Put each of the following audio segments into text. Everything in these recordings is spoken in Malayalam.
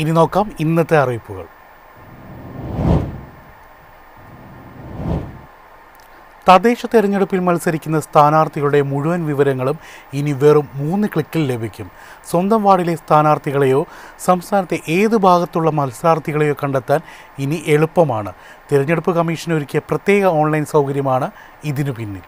ഇനി നോക്കാം ഇന്നത്തെ അറിയിപ്പുകൾ. തദ്ദേശ തെരഞ്ഞെടുപ്പിൽ മത്സരിക്കുന്ന സ്ഥാനാർത്ഥികളുടെ മുഴുവൻ വിവരങ്ങളും ഇനി വെറും മൂന്ന് ക്ലിക്കിൽ ലഭിക്കും. സ്വന്തം വാർഡിലെ സ്ഥാനാർത്ഥികളെയോ സംസ്ഥാനത്തെ ഏത് ഭാഗത്തുള്ള മത്സരാർത്ഥികളെയോ കണ്ടെത്താൻ ഇനി എളുപ്പമാണ്. തിരഞ്ഞെടുപ്പ് കമ്മീഷൻ ഒരുക്കിയ പ്രത്യേക ഓൺലൈൻ സൗകര്യമാണ് ഇതിനു പിന്നിൽ.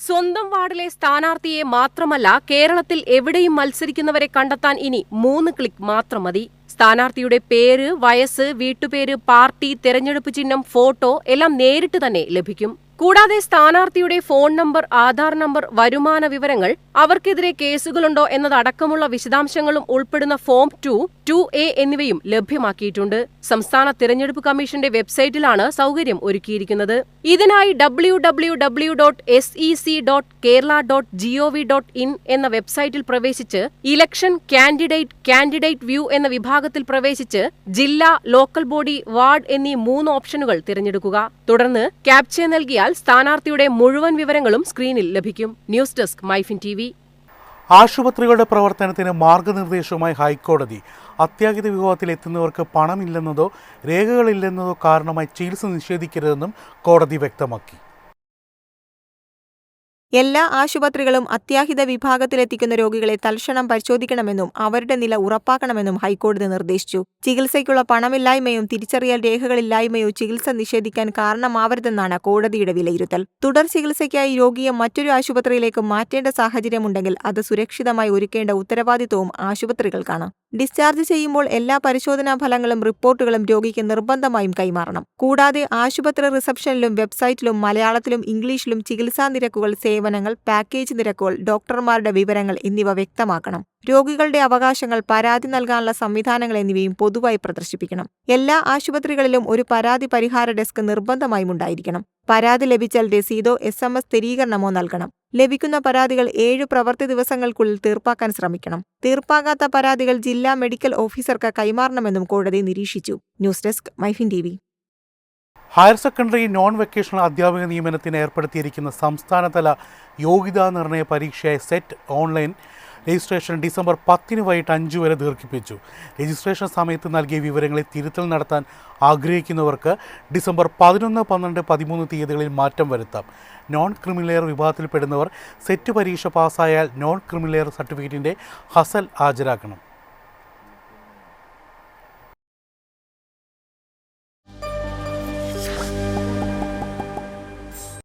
സ്വന്തം വാർഡിലെ സ്ഥാനാർത്ഥിയെ മാത്രമല്ല കേരളത്തിൽ എവിടെയും മത്സരിക്കുന്നവരെ കണ്ടെത്താൻ ഇനി മൂന്ന് ക്ലിക്ക് മാത്രം മതി. സ്ഥാനാർത്ഥിയുടെ പേര് വയസ്സ് വീട്ടുപേര് പാർട്ടി തെരഞ്ഞെടുപ്പ് ചിഹ്നം ഫോട്ടോ എല്ലാം നേരിട്ട് തന്നെ ലഭിക്കും. കൂടാതെ സ്ഥാനാർത്ഥിയുടെ ഫോൺ നമ്പർ ആധാർ നമ്പർ വരുമാന വിവരങ്ങൾ അവർക്കെതിരെ കേസുകളുണ്ടോ എന്നതടക്കമുള്ള വിശദാംശങ്ങളും ഉൾപ്പെടുന്ന ഫോം ടു ടു എ എന്നിവയും ലഭ്യമാക്കിയിട്ടുണ്ട്. സംസ്ഥാന തിരഞ്ഞെടുപ്പ് കമ്മീഷന്റെ വെബ്സൈറ്റിലാണ് സൗകര്യം ഒരുക്കിയിരിക്കുന്നത്. ഇതിനായി W W W dot S E C dot Kerala dot dot in എന്ന വെബ്സൈറ്റിൽ പ്രവേശിച്ച് ഇലക്ഷൻ കാൻഡിഡേറ്റ് കാൻഡിഡേറ്റ് വ്യൂ എന്ന വിഭാഗത്തിൽ പ്രവേശിച്ച് ജില്ല ലോക്കൽ ബോഡി വാർഡ് എന്നീ മൂന്ന് ഓപ്ഷനുകൾ തിരഞ്ഞെടുക്കുക. തുടർന്ന് ക്യാപ്ചെ നൽകിയാൽ സ്ഥാനാർത്ഥിയുടെ മുഴുവൻ വിവരങ്ങളും സ്ക്രീനിൽ ലഭിക്കും. News desk Myfin T V. ആശുപത്രികളുടെ പ്രവർത്തനത്തിന് മാർഗനിർദ്ദേശവുമായി ഹൈക്കോടതി അത്യാഹിത വിഭാഗത്തിൽ എത്തുന്നവർക്ക് പണമില്ലെന്നതോ രേഖകളില്ലെന്നതോ കാരണമായി ചികിത്സ നിഷേധിക്കരുതെന്നും കോടതി വ്യക്തമാക്കി. എല്ലാ ആശുപത്രികളും അത്യാഹിത വിഭാഗത്തിലെത്തിക്കുന്ന രോഗികളെ തൽക്ഷണം പരിശോധിക്കണമെന്നും അവരുടെ നില ഉറപ്പാക്കണമെന്നും ഹൈക്കോടതി നിർദ്ദേശിച്ചു. ചികിത്സയ്ക്കുള്ള പണമില്ലായ്മയും തിരിച്ചറിയൽ രേഖകളില്ലായ്മയോ ചികിത്സ നിഷേധിക്കാൻ കാരണമാവരുതെന്നാണ് കോടതിയുടെ വിലയിരുത്തൽ. തുടർ ചികിത്സയ്ക്കായി രോഗിയെ മറ്റൊരു ആശുപത്രിയിലേക്ക് മാറ്റേണ്ട സാഹചര്യമുണ്ടെങ്കിൽ അത് സുരക്ഷിതമായി ഒരുക്കേണ്ട ഉത്തരവാദിത്വവും ആശുപത്രികൾക്കാണ്. ഡിസ്ചാർജ് ചെയ്യുമ്പോൾ എല്ലാ പരിശോധനാ ഫലങ്ങളും റിപ്പോർട്ടുകളും രോഗിക്ക് നിർബന്ധമായും കൈമാറണം. കൂടാതെ ആശുപത്രി റിസപ്ഷനിലും വെബ്സൈറ്റിലും മലയാളത്തിലും ഇംഗ്ലീഷിലും ചികിത്സാ നിരക്കുകൾ സേവനങ്ങൾ പാക്കേജ് നിരക്കുകൾ ഡോക്ടർമാരുടെ വിവരങ്ങൾ എന്നിവ വ്യക്തമാക്കണം. രോഗികളുടെ അവകാശങ്ങൾ പരാതി നൽകാനുള്ള സംവിധാനങ്ങൾ എന്നിവയും പൊതുവായി പ്രദർശിപ്പിക്കണം. എല്ലാ ആശുപത്രികളിലും ഒരു പരാതി പരിഹാര ഡെസ്ക് നിർബന്ധമായും ഉണ്ടായിരിക്കണം. പരാതി ലഭിച്ചാൽ രസീതോ എസ് എം എസ് സ്ഥിരീകരണമോ നൽകണം. ലഭിക്കുന്ന പരാതികൾ ഏഴു പ്രവൃത്തി ദിവസങ്ങൾക്കുള്ളിൽ തീർപ്പാക്കാൻ ശ്രമിക്കണം. തീർപ്പാകാത്ത പരാതികൾ ജില്ലാ മെഡിക്കൽ ഓഫീസർക്ക് കൈമാറണമെന്നും കോടതി നിരീക്ഷിച്ചു. News desk Myfin T higher secondary non vocational അധ്യാപക നിയമനത്തിന് ഏർപ്പെടുത്തിയിരിക്കുന്ന സംസ്ഥാനതല യോഗ്യതാ നിർണയ പരീക്ഷയായ സെറ്റ് ഓൺലൈൻ രജിസ്ട്രേഷൻ ഡിസംബർ പത്തിന് വൈകിട്ട് അഞ്ച് വരെ ദീർഘിപ്പിച്ചു. രജിസ്ട്രേഷൻ സമയത്ത് നൽകിയ വിവരങ്ങളെ തിരുത്തൽ നടത്താൻ ആഗ്രഹിക്കുന്നവർക്ക് ഡിസംബർ പതിനൊന്ന് പന്ത്രണ്ട് പതിമൂന്ന് തീയതികളിൽ മാറ്റം വരുത്താം. നോൺ ക്രിമിലെയർ വിഭാഗത്തിൽപ്പെടുന്നവർ സെറ്റ് പരീക്ഷ പാസ്സായാൽ നോൺ ക്രിമിലെയർ സർട്ടിഫിക്കറ്റിന്റെ ഹസൽ ഹാജരാക്കണം.